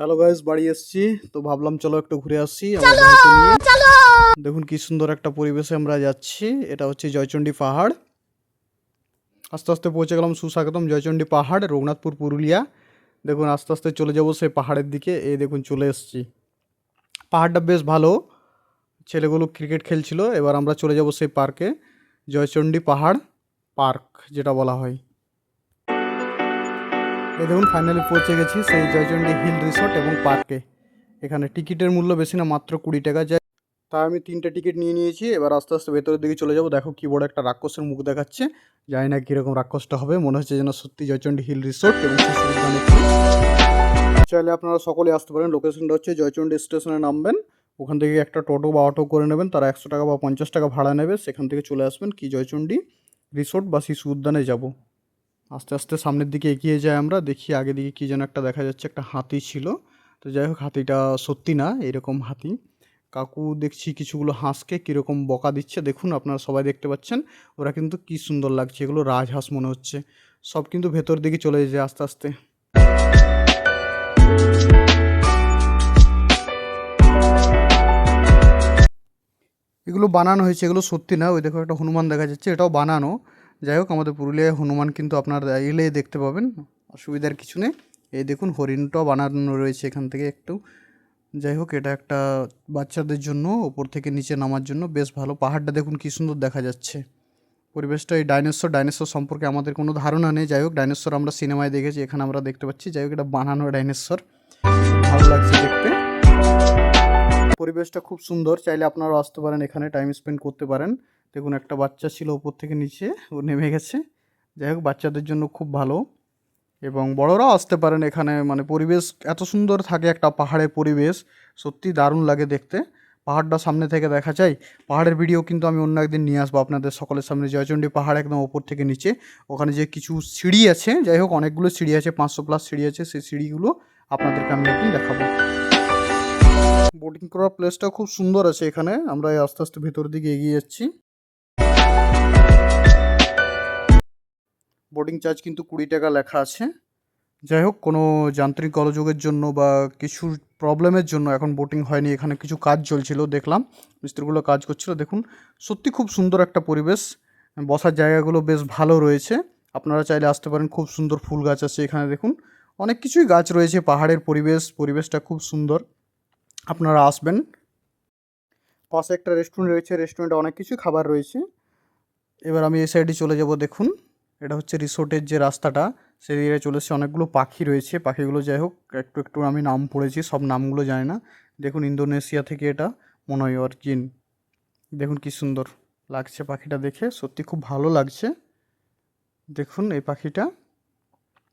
Hello guys বাড়ি এসেছি। তো ভাবলাম চলো একটু ঘুরে আসি আমার দেখুন কি সুন্দর একটা পরিবেশে আমরা যাচ্ছি। এটা হচ্ছে জয়চণ্ডী পাহাড়। আস্তে আস্তে পৌঁছে গেলাম সুস্বাগতম জয়চণ্ডী পাহাড় রঘুনাথপুর পুরুলিয়া। দেখুন আস্তে আস্তে চলে যাব সেই পাহাড়ের দিকে। এই দেখুন চলে এসেছি। পাহাড়টা বেশ ভালো। ছেলেগুলো ক্রিকেট খেলছিল। এবার আমরা চলে যাব সেই পার্কে। জয়চণ্ডী পাহাড় পার্ক যেটা বলা হয়। এই দেখুন ফাইনালি পৌঁছে গেছি সেই জয়চন্ডী হিল রিসোর্ট এবং পার্কে এখানে টিকিটের মূল্য বেশি না, মাত্র কুড়ি টাকা যায়। তাই আমি তিনটে টিকিট নিয়ে নিয়েছি, এবার আস্তে আস্তে ভেতরের দিকে চলে যাব। দেখো কি বড় একটা রাক্ষসের মুখ দেখাচ্ছে। জানি না কীরকম রাক্ষসটা হবে, মনে হচ্ছে যেন সত্যি জয়চণ্ডী হিল রিসোর্ট এবং। চাইলে আপনারা সকলে আসতে পারেন। লোকেশনটা হচ্ছে জয়চন্ডী স্টেশনে নামবেন। ওখান থেকে একটা টোটো বা অটো করে নেবেন, তারা একশো টাকা বা পঞ্চাশ টাকা ভাড়া নেবে। সেখান থেকে চলে আসবেন কি জয়চণ্ডী রিসোর্ট বা শিশু উদ্যানে যাব। আস্তে আস্তে সামনের দিকে এগিয়ে যাই আমরা, দেখি আগে দিকে কী যেন একটা দেখা যাচ্ছে, একটা হাতি ছিল। তো যাই হোক, হাতিটা সত্যি না, এরকম হাতি। কাকু দেখছি কিছুগুলো হাঁসকে কীরকম বকা দিচ্ছে। দেখুন, আপনারা সবাই দেখতে পাচ্ছেন, ওরা কিন্তু কি সুন্দর লাগছে, এগুলো রাজহাঁস মনে হচ্ছে। সব কিন্তু ভেতর দিকে চলে যায় আস্তে আস্তে। এগুলো বানানো হয়েছে, এগুলো সত্যি না, ওই দেখো একটা হনুমান দেখা যাচ্ছে, এটাও বানানো। যাই হোক, আমাদের পুরুলিয়ায় হনুমান কিন্তু আপনার এলে দেখতে পাবেন। অসুবিধার কিছু নেই। এই দেখুন হরিণটাও বানানো রয়েছে এখান থেকে একটু। যাই হোক, এটা একটা বাচ্চাদের জন্য, ওপর থেকে নিচে নামার জন্য বেশ ভালো। পাহাড়টা দেখুন, কি সুন্দর দেখা যাচ্ছে। পরিবেশটা এই ডাইনোসর ডাইনোসর সম্পর্কে আমাদের কোনো ধারণা নেই। যাই হোক, ডাইনোসর আমরা সিনেমায় দেখেছি, এখানে আমরা দেখতে পাচ্ছি। যাই হোক, এটা বানানো ডাইনোসর। ভালো লাগছে দেখতে। পরিবেশটা খুব সুন্দর। চাইলে আপনারাও আসতে পারেন এখানে, টাইম স্পেন্ড করতে পারেন। দেখুন, একটা বাচ্চা ছিল ওপর থেকে নিচে, ও নেমে গেছে। যাই হোক, বাচ্চাদের জন্য খুব ভালো। এবং বড়রাও আসতে পারেন এখানে মানে পরিবেশ এত সুন্দর থাকে একটা পাহাড়ের পরিবেশ। সত্যি দারুণ লাগে দেখতে। পাহাড়টা সামনে থেকে দেখা যায়। পাহাড়ের ভিডিও কিন্তু আমি অন্য একদিন নিয়ে আসব আপনাদের সকলের সামনে। জয়চণ্ডী পাহাড় একদম ওপর থেকে নিচে। ওখানে যে কিছু সিঁড়ি আছে, যাই হোক, অনেকগুলো সিঁড়ি আছে, পাঁচশো প্লাস সিঁড়ি আছে, সেই সিঁড়িগুলো আপনাদেরকে আমি একদিন দেখাবো। বোটিং করার প্লেসটা খুব সুন্দর আছে এখানে। আমরা আস্তে আস্তে ভেতরের দিকে এগিয়ে যাচ্ছি। বোটিং চার্জ কিন্তু কুড়ি টাকা লেখা আছে। যাই হোক, কোনো যান্ত্রিক গলযোগের জন্য বা কিছু প্রবলেমের জন্য এখন বোটিং হয়নি, এখানে কিছু কাজ চলছিল, দেখলাম। মিস্ত্রিগুলো কাজ করছিল, দেখুন, সত্যি খুব সুন্দর একটা পরিবেশ। বসার জায়গাগুলো বেশ ভালো রয়েছে। আপনারা চাইলে আসতে পারেন, খুব সুন্দর ফুল গাছ আছে এখানে, দেখুন। অনেক কিছুই গাছ রয়েছে, পাহাড়ের পরিবেশ, পরিবেশটা খুব সুন্দর। আপনারা আসবেন। পাশে একটা রেস্টুরেন্ট রয়েছে রেস্টুরেন্টে অনেক কিছু খাবার রয়েছে। এবার আমি এই সাইডে চলে যাব, দেখুন। এটা হচ্ছে রিসোর্টের যে রাস্তাটা, সেই দিকে চলে এসেছে। অনেকগুলো পাখি রয়েছে। পাখিগুলো যাই হোক, একটু একটু আমি নাম পড়েছি, সব নামগুলো জানি না। দেখুন ইন্দোনেশিয়া থেকে এটা মনে হয় অর্জিন। দেখুন কি সুন্দর লাগছে পাখিটা দেখে। সত্যি খুব ভালো লাগছে। দেখুন এই পাখিটা।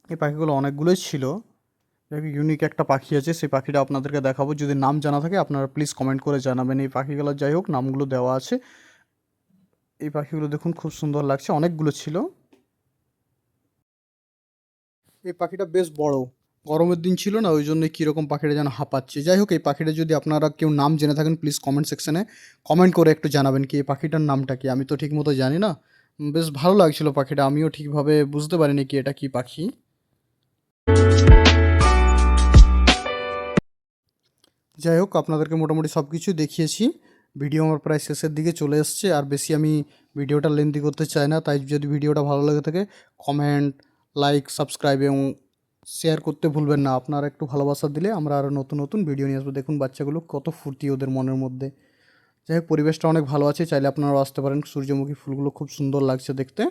এই পাখিগুলো অনেকগুলোই ছিল। ইউনিক একটা পাখি আছে। সেই পাখিটা আপনাদেরকে দেখাবো। যদি নাম জানা থাকে, আপনারা প্লিজ কমেন্ট করে জানাবেন। এই পাখিগুলো যাই হোক, নামগুলো দেওয়া আছে। এই পাখিগুলো দেখুন খুব সুন্দর লাগছে। অনেকগুলো ছিল। এই পাখিটা বেশ বড়। গরমের দিন ছিল না ওই জন্য কীরকম পাখিটা যেন হাঁপাচ্ছে। যাই হোক, এই পাখিটা যদি আপনারা কেউ নাম জেনে থাকেন প্লিজ কমেন্ট সেকশনে কমেন্ট করে একটু জানাবেন কি এই পাখিটার নামটা কি। আমি তো ঠিক মতো জানি না। বেশ ভালো লাগছিল পাখিটা, আমিও ঠিকভাবে বুঝতে পারিনি কি এটা কি পাখি। যাই হোক, আপনাদেরকে মোটামুটি সব কিছু দেখিয়েছি। ভিডিও আমার প্রায় শেষের দিকে চলে এসছে, আর বেশি আমি ভিডিওটা লেন্দি করতে চাই না, তাই যদি ভিডিওটা ভালো লাগে থাকে কমেন্ট লাইক সাবস্ক্রাইব এবং শেয়ার করতে ভুলবেন না। আপনারা একটু ভালোবাসা দিলে আমরা আরও নতুন নতুন ভিডিও নিয়ে আসব। দেখুন বাচ্চাগুলো কত ফুর্তি ওদের মনের মধ্যে। যাই হোক, পরিবেশটা অনেক ভালো আছে। চাইলে আপনারাও আসতে পারেন। সূর্যমুখী ফুলগুলো খুব সুন্দর লাগছে দেখতে।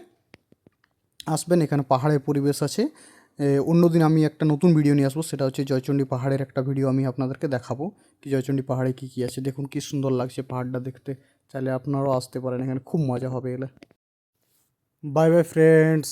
আসবেন, এখানে পাহাড়ের পরিবেশ আছে। অন্যদিন আমি একটা নতুন ভিডিও নিয়ে আসব। সেটা হচ্ছে জয়চণ্ডী পাহাড়ের একটা ভিডিও আমি আপনাদেরকে দেখাবো। কি জয়চণ্ডী পাহাড়ে কী কী আছে? দেখুন, কি সুন্দর লাগছে পাহাড়টা দেখতে। চাইলে আপনারাও আসতে পারেন। এখানে খুব মজা হবে এলে বাই বাই ফ্রেন্ডস